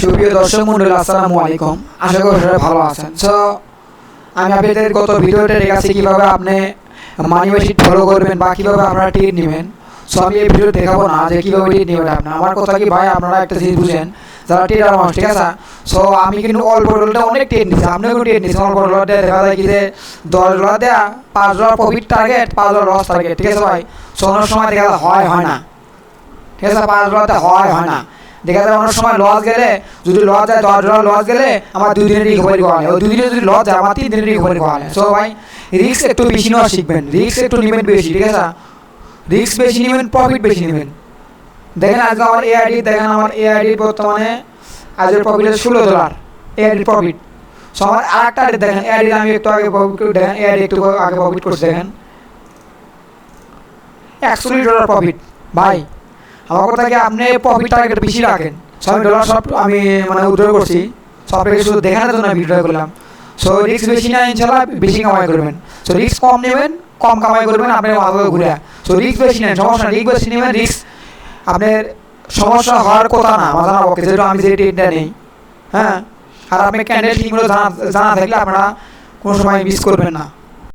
সুপ্রিয় দর্শক মন্ডলী, আসসালামু আলাইকুম। আশা করি সবাই ভালো আছেন। সো আমি আপনাদের গত ভিডিওতে দেখাচ্ছি কীভাবে আপনি মানি মেশিন ফলো করবেন বা কীভাবে আপনারা টিকিট নেবেন। সো আমি এই ভিডিও দেখাবো না যে কীভাবে টিকিট নেবেন আপনি। আমার কথা কি ভাই, আপনারা একটা জিনিস বুঝেন, যারা টিকিট মানুষ, ঠিক আছে? সো আমি কিন্তু অল্প ডলারটা অনেক টিকিট নিচ্ছি আপনিও কিন্তু টিকিট নিচ্ছেন অল্প ডলার দিয়ে দেখা যায় কি যে দশ ডলার দেয়া, পাঁচ ডলার প্রফিট টার্গেট পাঁচ ডলার লস টার্গেট ঠিক আছে ভাই? সো অনেক সময় দেখা যায় হয় হয় না। ঠিক আছে? পাঁচ ডলারতে হয় হয় না। দেখা যায় অনেক সময় লস গেলে, যদি লস যায়, দশ ডলার লস গেলে আমার দুই দিনের রিকভারি করা হয়। ওই দুই দিনে যদি লস যায়, আমার তিন দিনের রিকভারি করা হয়। সো ভাই রিস্ক একটু বেশি নেওয়া শিখবেন। রিস্ক একটু নেবেন বেশি, ঠিক আছে? রিস্ক বেশি নেবেন প্রফিট বেশি নেবেন। দেখেন, আজকে আমার এআইডি দেখেন, আমার এআইডি বর্তমানে আজকের প্রফিট আছে ষোলো ডলার এআইডির প্রফিট সো আমার আর একটা দেখেন এআইডি আমি একটু আগে প্রফিট দেখেন এআইডি একটু আগে প্রফিট করছি, দেখেন। একচল্লিশ ডলার প্রফিট ভাই আমার কথা কি আপনি প্রফিট টার্গেট বেশি রাখেন? ছয় ডলার সব আমি মানে উদ্ধার করছি। সব শুধু দেখানোর জন্য আমি ভিডিও করলাম। সো রিস্ক বেশি না ইনশাল্লাহ বেশি কামাই করবেন। সো রিস্ক কম নেবেন, কম কামাই করবেন আপনি ভালোভাবে ঘুরে সো রিস্ক বেশি নেন, সমস্যা রিস্ক বেশি নেবেন রিস্ক আপনার সমস্যা হওয়ার কথা না, আমার জানা পক্ষে, যেহেতু আমি যে ট্রেনটা নেই হ্যাঁ? আর আপনি ক্যান্ডেল ঠিকমতো জানা জানা থাকলে আপনারা কোনো সময় মিস করবেন না।